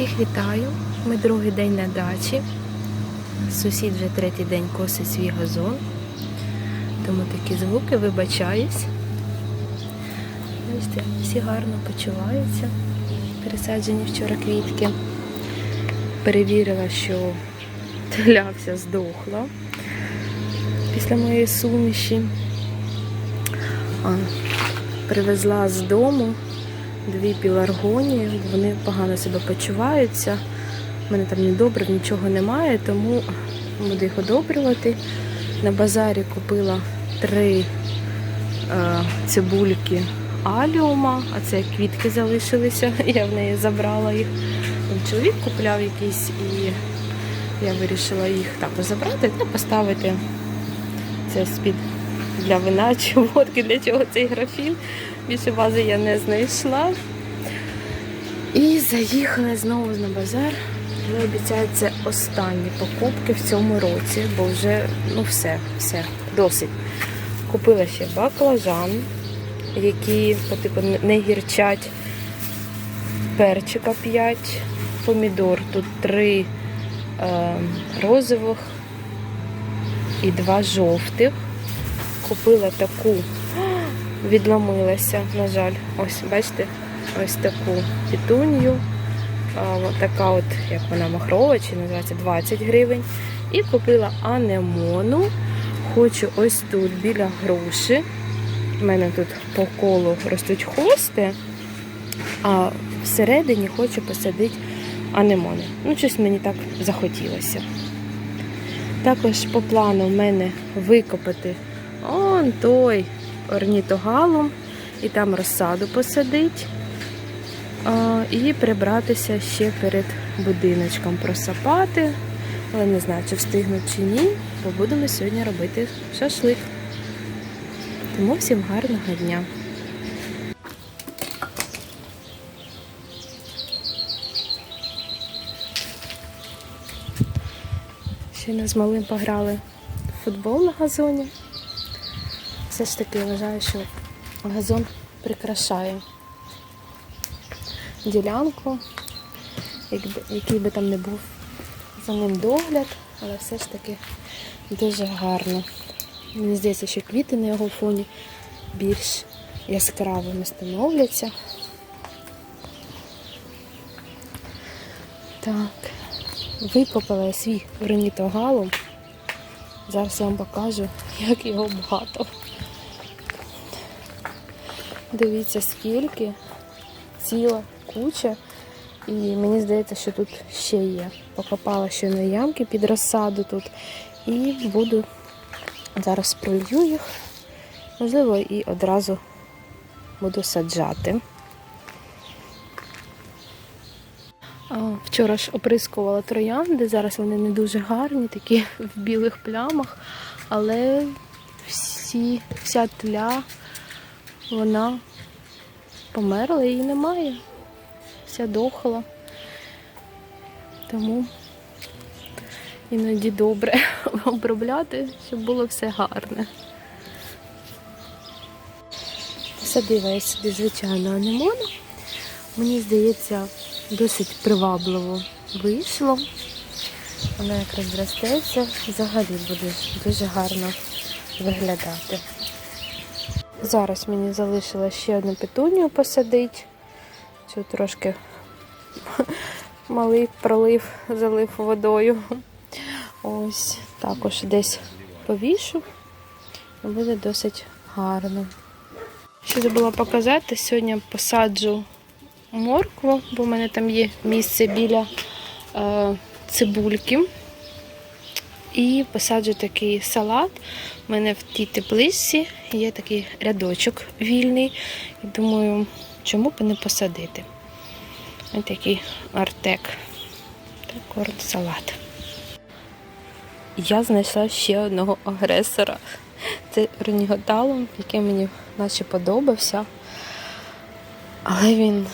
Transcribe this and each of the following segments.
Всіх вітаю. Ми другий день на дачі. Сусід вже третій день косить свій газон. Тому такі звуки вибачаюсь. Бачите, всі гарно почуваються. Пересаджені вчора квітки. Перевірила, що тля вся здохла після моєї суміші. Привезла з дому дві піларгонії, вони погано себе почуваються. У мене там ні добрив, нічого немає, тому буду їх одобрювати. На базарі купила три е, цибульки аліума, а це квітки залишилися, я в неї забрала їх. Чоловік купляв якісь і я вирішила їх також забрати та поставити це з-під для вина чи водки, для чого цей графін. Більше бази я не знайшла. І заїхала знову на базар. Але обіцяють, це останні покупки в цьому році, бо вже ну все, все, досить. Купила ще баклажан, які по типу не гірчать. Перчика 5, помідор. Тут 3 е, розових і 2 жовтих. Купила таку відломилася, на жаль. Ось, бачите, ось таку пітунью. А, така от, як вона махрова, чи називається 20 гривень. І купила анемону. Хочу ось тут біля груші. У мене тут по колу ростуть хости, а всередині хочу посадити анемони. Ну, щось мені так захотілося. Також по плану в мене викопати он той орнітогалом і там розсаду посадить. І прибратися ще перед будиночком просапати. Але не знаю, чи встигнуть чи ні, бо будемо сьогодні робити шашлик. Тому всім гарного дня! Ще з малим пограли в футбол на газоні. Все ж таки вважаю, що газон прикрашає ділянку, який би там не був за ним догляд, але все ж таки дуже гарно. Мені здається, що квіти на його фоні більш яскравими становляться. Так, викопала я свій орнітогалом. Зараз я вам покажу, як його багато. Дивіться, скільки ціла куча. І мені здається, що тут ще є. Покопала ще на ямки під розсаду тут. І буду зараз пролью їх. Можливо, і одразу буду саджати. Вчора ж оприскувала троянди, зараз вони не дуже гарні, такі в білих плямах, але всі, вся тля, вона померла, її немає. Вся дохла. Тому іноді добре обробляти, щоб було все гарне. Посадила я собі звичайну анемону. Мені здається, досить привабливо вийшло. Вона якраз зростеться, взагалі буде дуже гарно виглядати. Зараз мені залишилось ще одну петунію посадити. Цю трошки малий пролив, залив водою. Ось також десь повішу. Буде досить гарно. Що забула показати, сьогодні посаджу моркву, бо в мене там є місце біля е, цибульки. І посаджу такий салат. У мене в тій тепличці є такий рядочок вільний. Думаю, чому б не посадити? Ось такий артек. Так, от салат. Я знайшла ще одного агресора. Це Реніготалом, який мені наче подобався. Але він,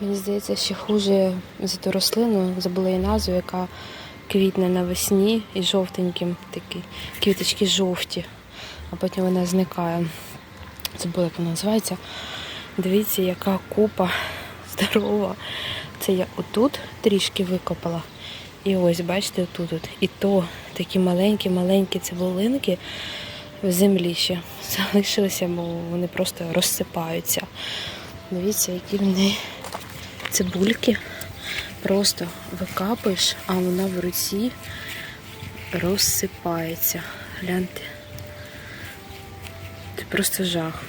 мені здається, ще хуже за ту рослину, забула її назву, яка квітне навесні і жовтеньким такі квіточки жовті, а потім вона зникає. Забула, як вона називається. Дивіться, яка купа здорова Це я отут трішки викопала. І ось, бачите, отут. от. І то такі маленькі-маленькі цибулинки в землі ще залишилися, бо вони просто розсипаються. Дивіться, які вони цибульки. Просто викапуєш, а вона в руці розсипається. Гляньте. Це просто жах.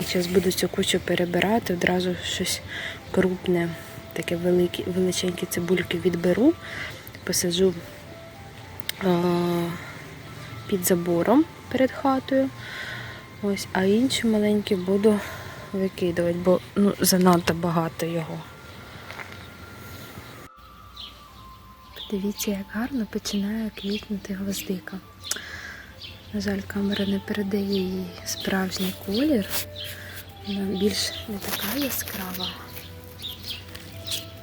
І зараз буду цю кучу перебирати, одразу щось крупне, таке величенькі цибульки відберу, посаджу а, під забором перед хатою. Ось, а інші маленькі буду викидувати, бо ну, занадто багато його. Подивіться, як гарно починає квітнути гвоздика. На жаль, камера не передає їй справжній колір. Вона більш не така яскрава,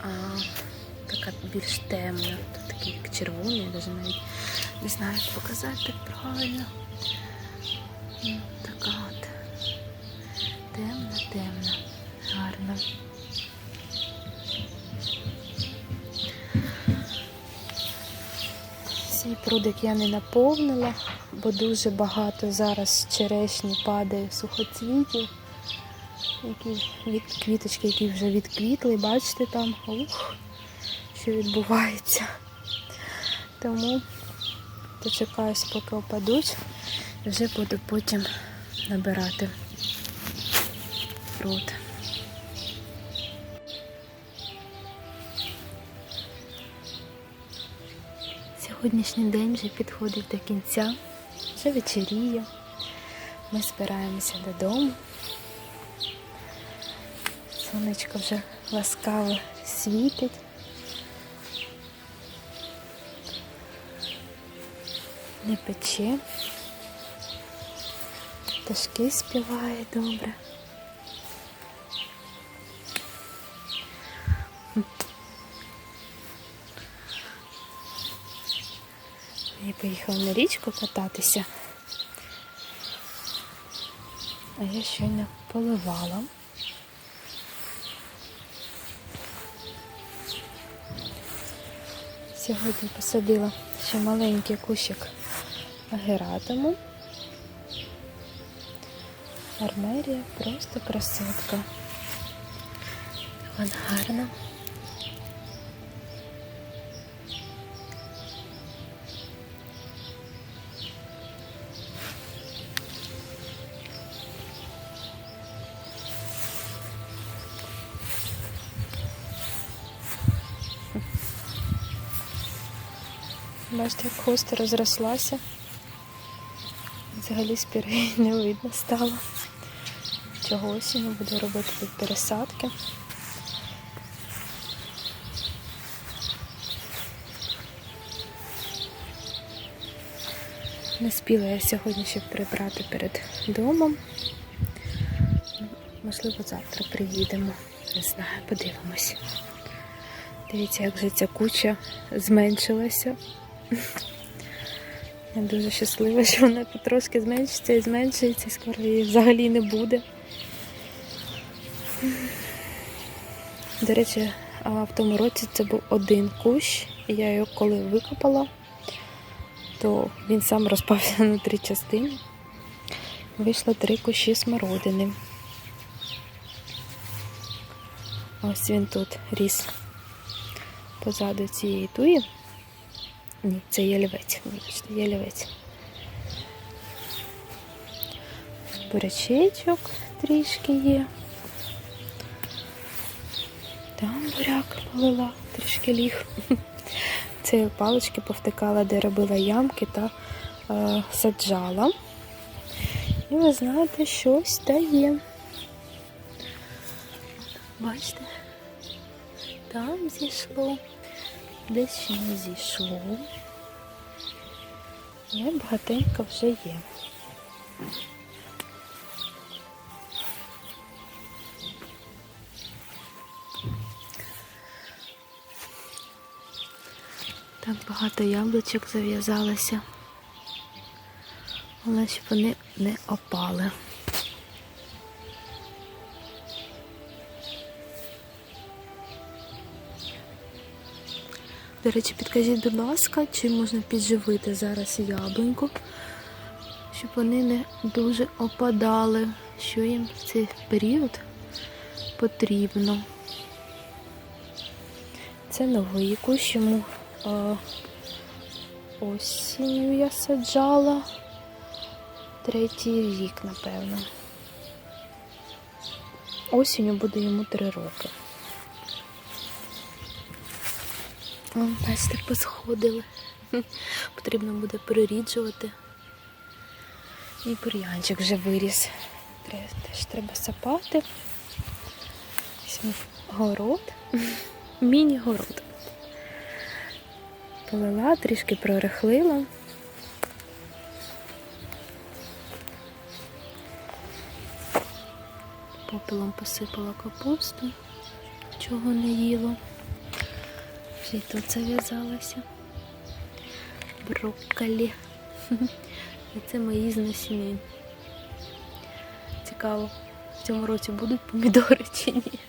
а така більш темна. Тут такий як червоний, я навіть навіть не знаю, як показати правильно. Прудик я не наповнила, бо дуже багато зараз черешні падає сухоцвітів, які від квіточки, які вже відквітли, бачите там, ух, що відбувається. Тому дочекаюсь, поки опадуть, і вже буду потім набирати пруд. Сьогоднішній день вже підходить до кінця, вже вечеріє. Ми збираємося додому. Сонечко вже ласкаво світить. Не пече. Пташки співають добре. Я поїхала на річку кататися. А я щойно поливала. Сьогодні посадила ще маленький кущик агератуму. Армерія просто красотка. Вона гарна. Бачите, як хоста розрослася. Взагалі спірей не видно стало. Цього осінню буду робити тут пересадки. Не спіла я сьогодні ще прибрати перед домом. Можливо, завтра приїдемо. Не знаю, подивимось. Дивіться, як вже ця куча зменшилася. Я дуже щаслива, що вона потрошки зменшиться і зменшується, і скоро її взагалі не буде. До речі, в тому році це був один кущ, і я його коли викопала, то він сам розпався на три частини. Вийшло три кущі смородини. Ось він тут ріс позаду цієї туї. Ні, це ялівець, вибачте, ялівець. Бурячечок трішки є. Там буряк полила, трішки ліг. Це палички повтикала, де робила ямки та е, саджала. І ви знаєте, щось дає. Бачите? Там зійшло, десь ще не зійшло. Але багатенько вже є. Так багато яблучок зав'язалося. Але щоб вони не опали. До речі, підкажіть, будь ласка, чи можна підживити зараз яблуньку, щоб вони не дуже опадали, що їм в цей період потрібно. Це новий кущ, йому осінню я саджала. Третій рік, напевно. Осінню буде йому три роки. Бачите, посходили. Потрібно буде переріджувати. І бур'янчик вже виріс. Теж треба сапати. Ось город. Міні-город. Полила, трішки прорихлила. Попелом посипала капусту, чого не їло. Вже й тут зав'язалося. Брокколі. І це мої з. Цікаво, в цьому році будуть помідори чи ні.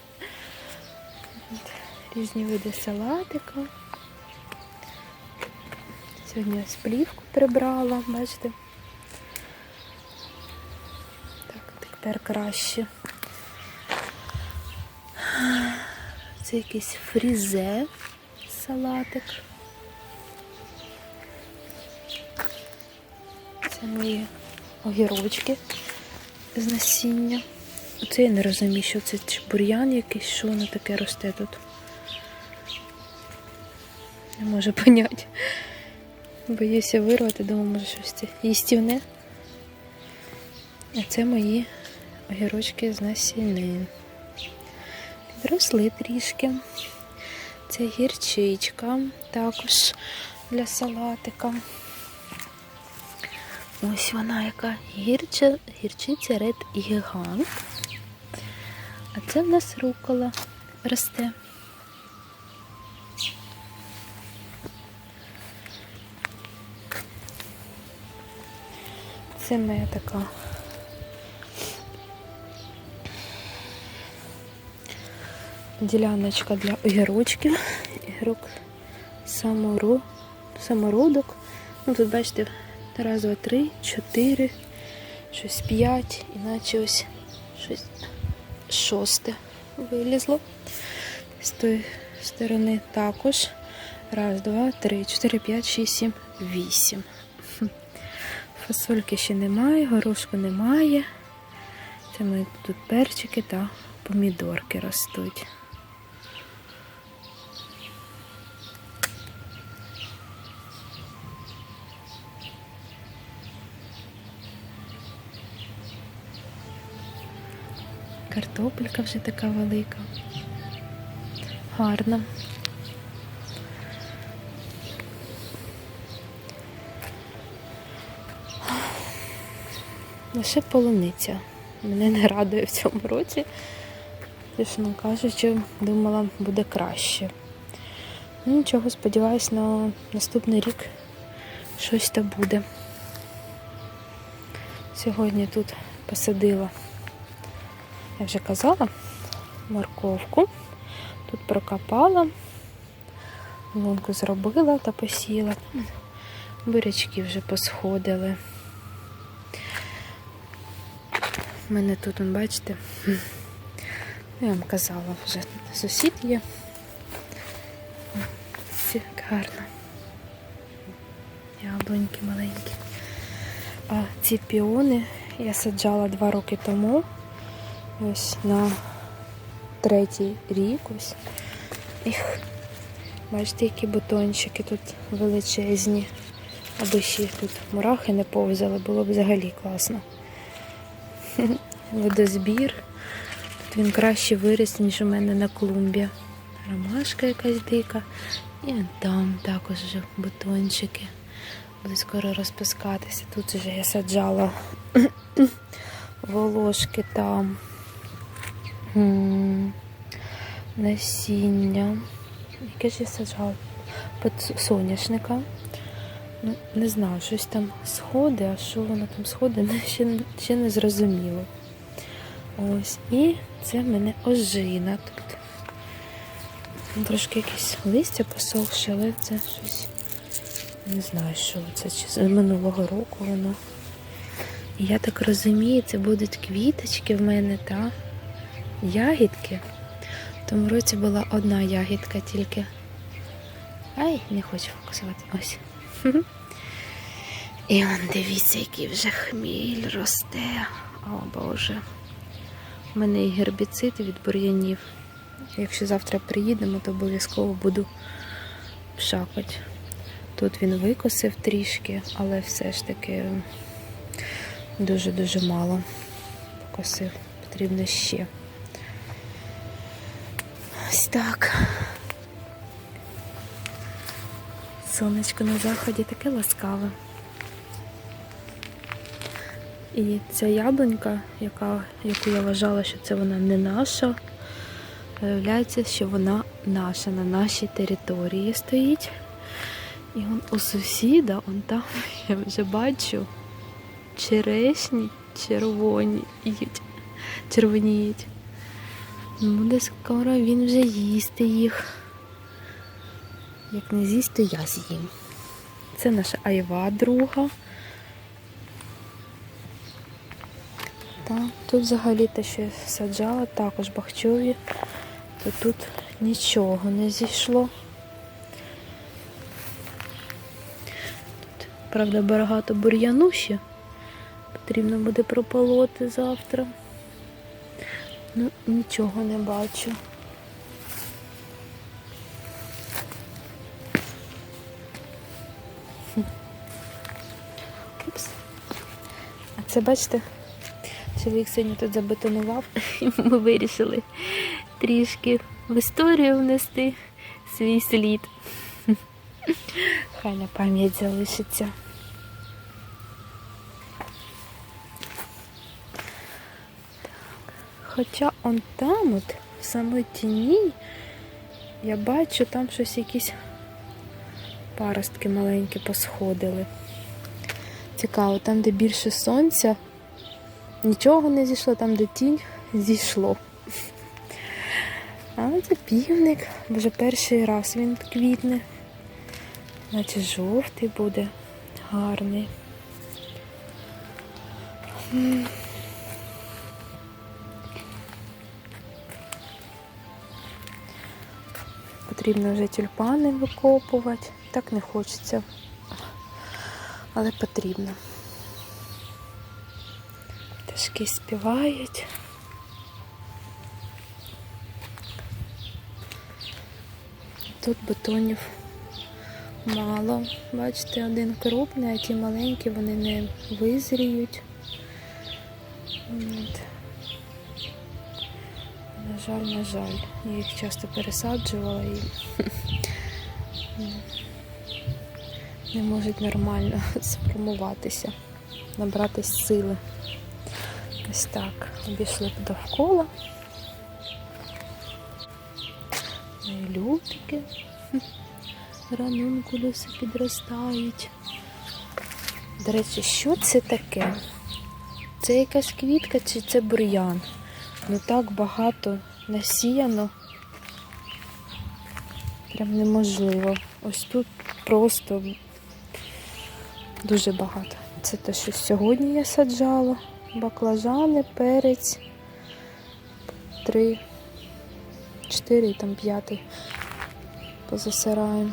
Різні види салатика. Сьогодні ось плівку прибрала, бачите? Так, тепер краще. Це якийсь фрізе салатик. Це мої огірочки з насіння. Оце я не розумію, що це чи бур'ян якийсь, що воно таке росте тут. Не можу поняти. Боюся вирвати, думаю, може щось це їстівне. А це мої огірочки з насінин. Підросли трішки. Це гірчичка, також для салатика. Ось вона яка гірча, гірчиця Ред Гігант. А це в нас рукола росте. Це моя така діляночка для огірочків. Огірок саморо... самородок. Ну, тут бачите, раз, два, три, чотири, щось п'ять, іначе ось щось шосте вилізло. З тої сторони також. Раз, два, три, чотири, п'ять, шість, сім, вісім. Фасольки ще немає, горошку немає. Це ми тут перчики та помідорки ростуть. Картопелька вже така велика. Гарна. Лише полуниця. Мене не радує в цьому році. Чесно кажучи, думала, буде краще. Ну, нічого, сподіваюсь, на наступний рік щось то буде. Сьогодні тут посадила, я вже казала, морковку. Тут прокопала, лунку зробила та посіяла. Бурячки вже посходили. У мене тут, бачите, я вам казала, вже сусід є. Ці гарно. Яблуньки маленькі. А ці піони я саджала два роки тому. Ось на третій рік. Ось. Їх, бачите, які бутончики тут величезні. Аби ще тут мурахи не повзали, було б взагалі класно. Водозбір. Тут він краще виріс, ніж у мене на клумбі. Ромашка якась дика. І там також вже бутончики. Будуть скоро розпускатися. Тут вже я саджала волошки там. Насіння. Яке ж я саджала? Під соняшника. Ну, не знаю, щось там сходи, а що воно там сходи, ще, ще не зрозуміло. Ось. І це в мене ожина тут. Трошки якісь листя посохші, але це щось. Не знаю, що це чи з минулого року воно. Я так розумію, це будуть квіточки в мене та ягідки. В тому році була одна ягідка тільки. Ай, не хочу фокусувати. Ось. І он дивіться, який вже хміль росте. О Боже. У мене і гербіцид від бур'янів. Якщо завтра приїдемо, то обов'язково буду пшакати. Тут він викосив трішки, але все ж таки дуже-дуже мало покосив. Потрібно ще. Ось так. Сонечко на заході таке ласкаве. І ця яблунька, яка, яку я вважала, що це вона не наша, виявляється, що вона наша, на нашій території стоїть. І он у сусіда, он там, я вже бачу, черешні червоні червоніють. Ну, де скоро він вже їсти їх. Як не з'їсть, то я з'їм. Це наша айва друга. Так, тут взагалі те, що я саджала, також бахчові, то тут нічого не зійшло. Тут, правда, багато бур'яну ще. Потрібно буде прополоти завтра. Ну, нічого не бачу. Упс. А це бачите? Чоловік сьогодні тут забетонував, і ми вирішили трішки в історію внести свій слід. Хай на пам'ять залишиться. Хоча он там, от, в самій тіні, я бачу, там щось якісь паростки маленькі посходили. Цікаво, там, де більше сонця, нічого не зійшло, там, де тінь, зійшло. А це півник, вже перший раз він квітне. Наче жовтий буде, гарний. Потрібно вже тюльпани викопувати. Так не хочеться, але потрібно. Пташки співають. Тут бетонів мало. Бачите, один крупний, а ті маленькі вони не визріють. Жаль, на жаль. Я їх часто пересаджувала і не можуть нормально сформуватися, набратись сили. Ось так. Обійшли довкола. Мої лютики. Ранункулюси підростають. До речі, що це таке? Це якась квітка чи це бур'ян? Ну так багато насіяно. Прям неможливо. Ось тут просто дуже багато. Це те, що сьогодні я саджала. Баклажани, перець, три, чотири там п'ятий позасираємо.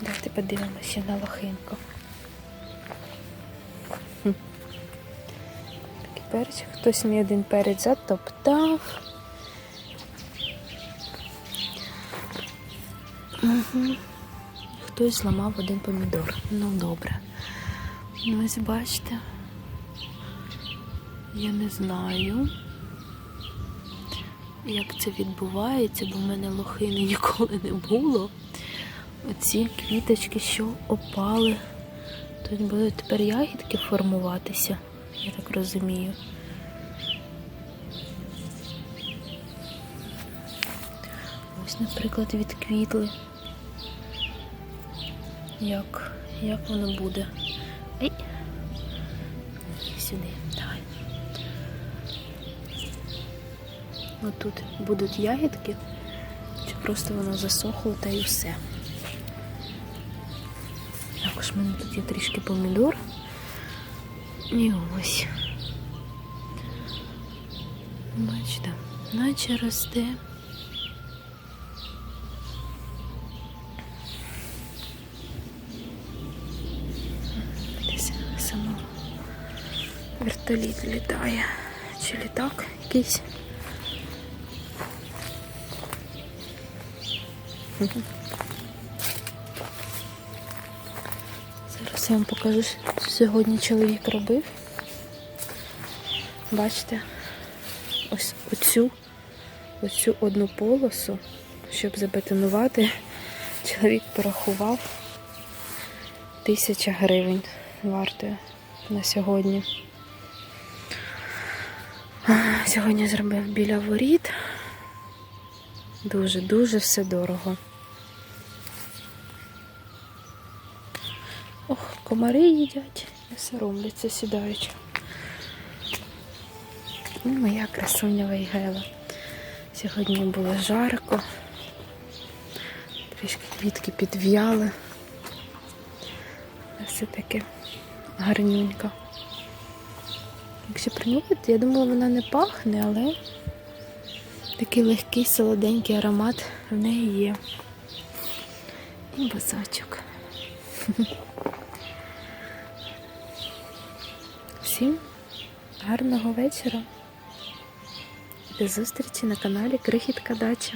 Давайте подивимося на лохинку. Такий перець. Хтось мій один перець затоптав. Хтось зламав один помідор. Ну добре. Ну ось бачите. Я не знаю, як це відбувається, бо в мене лохини ніколи не було. Оці квіточки, що опали. Тут будуть тепер ягідки формуватися, я так розумію. Ось, наприклад, відквітли. Як як воно буде? Ей! Сюди, давай. Отут будуть ягідки, чи просто воно засохло та й все. Також в мене тут є трішки помідор. І ось. Бачите, наче росте. Десь вертоліт літає. Чи літак якийсь? Зараз я вам покажу, що сьогодні чоловік робив. Бачите, ось оцю, оцю одну полосу, щоб забетонувати, чоловік порахував тисяча гривень вартує на сьогодні. Сьогодні зробив біля воріт. Дуже-дуже все дорого. Комари їдять, не соромляться, сідають. І моя красуня Вейгела. Сьогодні було жарко. Трішки квітки підв'яли. Все таки гарненько. Якщо принюхати, я думала, вона не пахне, але такий легкий солоденький аромат в неї є. І базачок. Всім гарного вечора. До зустрічі на каналі Крихітка Дача.